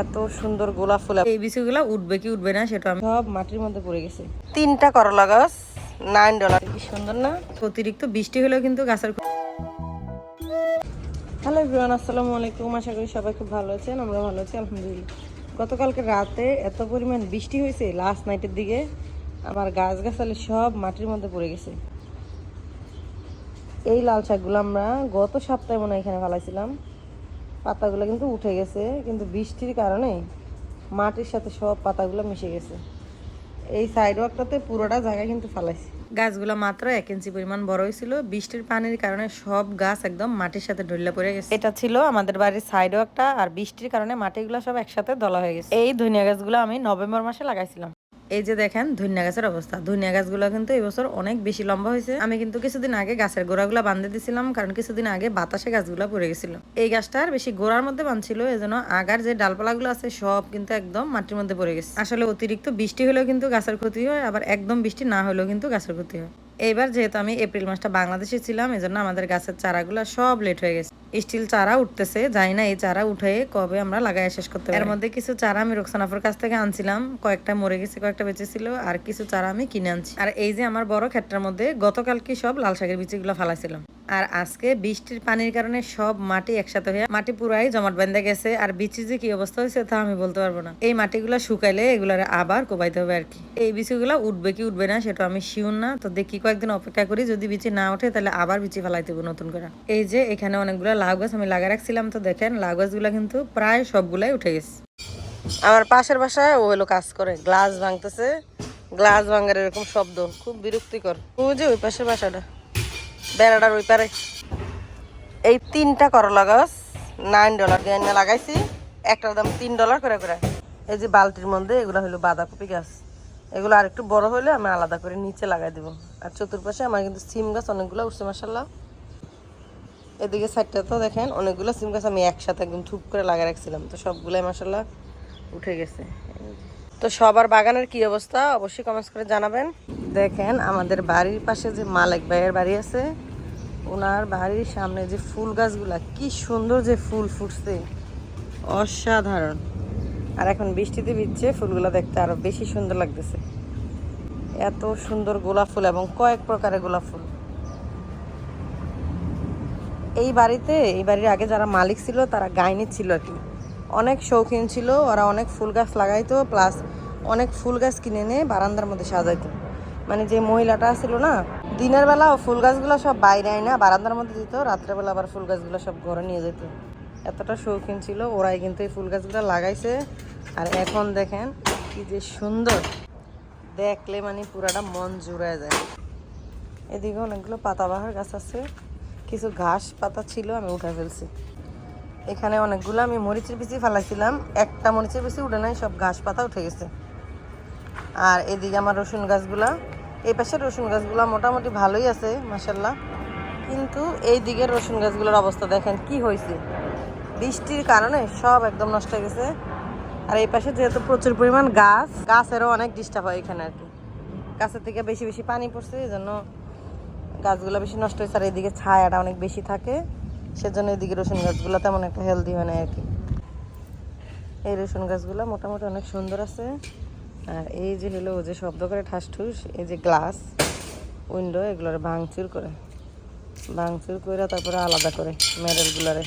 এত সুন্দর গোলাপ ফুল। এই বিচিগুলো উঠবে কি উঠবে না সেটা আমি সব মাটির মধ্যে পড়ে গেছে। তিনটা করলা গাছ নাইন ডলার কি সুন্দর না? অতিরিক্ত বৃষ্টি হলেও কিন্তু গাছের হ্যালো এভরিওয়ান আসসালামু আলাইকুম। আশা করি সবাই খুব ভালো আছেন আমরা ভালো আছি আলহামদুলিল্লাহ। গতকালকে রাতে এত পরিমাণ বৃষ্টি হয়েছে লাস্ট নাইটের দিকে। আমার গাছ গাছালি সব মাটির মধ্যে পড়ে গেছে। এই লাল শাকগুলো আমরা গত সপ্তাহে মনে হয় এখানে ফেলাইছিলাম। পাতাগুলো কিন্তু উঠে গেছে কিন্তু বৃষ্টির কারণে মাটির সাথে সব পাতাগুলো মিশে গেছে। এই সাইড ওয়াকটাতে পুরোটা জায়গায় কিন্তু ফালাইছি। গাছগুলো মাত্র এক ইঞ্চি পরিমাণ বড় হয়েছিল। বৃষ্টির পানির কারণে সব গাছ একদম মাটির সাথে ঢলে পড়ে গেছে। এটা ছিল আমাদের বাড়ির সাইড ওয়াকটা আর বৃষ্টির কারণে মাটিগুলো সব একসাথে দলা হয়ে গেছে। এই ধনিয়া গাছগুলো আমি নভেম্বর মাসে লাগাইছিলাম। এই যে দেখেন ধনিয়া গাছের অবস্থা। ধনিয়া গাছগুলো কিন্তু এবছর অনেক বেশি লম্বা হয়েছে। আমি কিন্তু কিছুদিন আগে গাছের গোড়াগুলো বাঁধে দিছিলাম, কারণ কিছুদিন আগে বাতাসে গাছগুলো পড়ে গেছিল। এই গাছটার বেশি গোড়ার মধ্যে বাঁধছিল, এজন্য আগার যে ডালপালাগুলো আছে সব কিন্তু একদম মাটির মধ্যে পড়ে গেছে। আসলে অতিরিক্ত বৃষ্টি হলেও কিন্তু গাছের ক্ষতি হয়, আবার একদম বৃষ্টি না হলেও কিন্তু গাছের ক্ষতি হয়। এইবার যেহেতু আমি এপ্রিল মাসটা বাংলাদেশে ছিলাম, এজন্য আমাদের গাছের চারাগুলো সব লেট হয়ে গেছে। স্টিল চারা উঠতেছে যাই না এই চারা উঠে কবে আমরা লাগাই শেষ করতে এর মধ্যে কিছু চারা আমি রোকসানাফর কাছ থেকে আনছিলাম কয়েকটা মরে গেছে কয়েকটা বেঁচে ছিল আর কিছু চারা আমি কিনে আনছি। আর এই যে আমার বড় ক্ষেত্রের মধ্যে গতকালকে সব লাল শাকের বিচিগুলো ফালাইছিলাম। আর আজকে বৃষ্টির পানির কারণে সব মাটি একসাথে হয়ে মাটি পুরাই জমাট বেঁধে গেছে। আর বিচির যে কি অবস্থা হয়েছে তা আমি বলতে পারব না। এই মাটিগুলো শুকাইলে এগুলো আবার কোবাইতে হবে আর কি। এই বিচিগুলো উঠবে কি উঠবে না সেটা আমি শিওর না। তো দেখি কয়েকদিন অপেক্ষা করি। যদি বিচি না ওঠে তাহলে আবার বিচি ফেলাইতে হবে নতুন করে। এই যে এখানে অনেকগুলো লাউ গাছ আমি লাগা রাখছিলাম। তো দেখেন লাউ গাছগুলো কিন্তু প্রায় সবগুলাই উঠে গেছে। আমার পাশের বাসায় ও হলো কাজ করে। গ্লাস ভাঙতেছে। গ্লাস ভাঙার এরকম শব্দ। খুব বিরক্তিকর। ও যে ওই পাশের বাসাটা। বেড়াটার ওই পারে। এই তিনটা করলা গাছ নাইন ডলার দিয়ে লাগাইছি। একটার দাম তিন ডলার করে করে। এই যে বালতির মধ্যে এগুলো হলো বাঁধাকপি গাছ। এগুলো আর একটু বড় হলে আমি আলাদা করে নিচে লাগাই দেবো। আর চতুর্পাশে আমার কিন্তু সিম গাছ অনেকগুলো উঠছে মাসাল্লাহ এদিকে সাইডটা তো দেখেন, অনেকগুলো সিম গাছ আমি একসাথে একদম থুপ করে লাগিয়ে রাখছিলাম। তো সবগুলাই মাসাল্লাহ উঠে গেছে। তো সবার বাগানের কি অবস্থা? অবশ্যই কমেন্টস করে জানাবেন। দেখেন, আমাদের বাড়ির পাশে যে মালিক ভাইয়ের বাড়ি আছে, ওনার বাড়ির সামনে যে ফুল গাছগুলা, কি সুন্দর যে ফুল ফুটছে। অসাধারণ। আর এখন বৃষ্টিতে ভিজছে, ফুলগুলো দেখতে আরও বেশি সুন্দর লাগতেছে। এত সুন্দর গোলাপ ফুল এবং কয়েক প্রকারের গোলাপ ফুল। এই বাড়িতে, এই বাড়ির আগে যারা মালিক ছিল, তারা গাইনি ছিল আর কি। অনেক শৌখিন ছিল, ওরা অনেক ফুল গাছ লাগাইতো প্লাস অনেক ফুল গাছ কিনে এনে বারান্দার মধ্যে সাজাইতো। মানে যে মহিলাটা ছিল না, দিনের বেলা ফুল গাছগুলো সব বাইরে আয় না বারান্দার মধ্যে দিত রাত্রেবেলা আবার ফুল গাছগুলো সব ঘরে নিয়ে যেত। এতটা শৌখিন ছিল, ওরাই কিন্তু এই ফুল গাছগুলো লাগাইছে। আর এখন দেখেন কি যে সুন্দর। দেখলে মানে পুরাটা মন জুড়ে যায়। এদিকে অনেকগুলো পাতাবাহার গাছ আছে। কিছু ঘাস পাতা ছিল, আমি উঠে ফেলছি। এখানে অনেকগুলো আমি মরিচের বিচি ফেলাইছিলাম। একটা মরিচের বিচি উঠে নাই, সব ঘাস পাতা উঠে গেছে। আর এদিকে আমার রসুন গাছগুলা। এই পাশে রসুন গাছগুলা মোটামুটি ভালোই আছে মাসাল্লাহ কিন্তু এই দিকের রসুন গাছগুলোর অবস্থা দেখেন কি হয়েছে। বৃষ্টির কারণে সব একদম নষ্ট হয়ে গেছে। আর এই পাশে যেহেতু প্রচুর পরিমাণ গাছ, গাছেরও অনেক ডিস্টার্ব হয় এখানে আর কি। গাছের থেকে বেশি বেশি পানি পড়ছে, এই জন্য গাছগুলো বেশি নষ্ট হয়েছে। আর এদিকে ছায়াটা অনেক বেশি থাকে। সেজন্য এদিকে রসুন গাছগুলো তেমন একটা হেলদি হয় না আর কি। এই রসুন গাছগুলো মোটামুটি অনেক সুন্দর আছে। আর এই যে হলো যে শব্দ করে ঠাস ঠুস, এই যে গ্লাস উইন্ডো এগুলোর ভাঙচুর করে। ভাঙচুর করে তারপরে আলাদা করে মেডেলগুলারে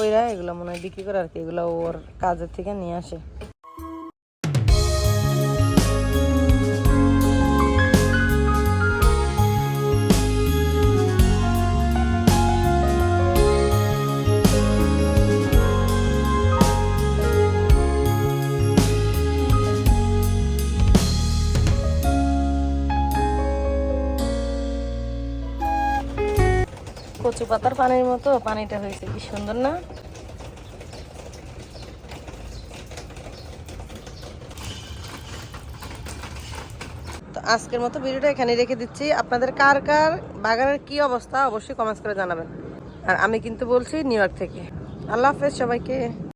ওইরা এগুলো মনে হয় বিক্রি করে আর কি, এগুলো ওর কাজের থেকে নিয়ে আসে। কচু পাতার পানির মতো, পানিটা হয়েছে কি সুন্দর না? তো আজকের মতো ভিডিওটা এখানে রেখে দিচ্ছি। আপনাদের কার কার বাগানের কি অবস্থা, অবশ্যই কমেন্টস করে জানাবেন। আর আমি কিন্তু বলছি নিউ ইয়র্ক থেকে। আল্লাহ হাফেজ সবাইকে।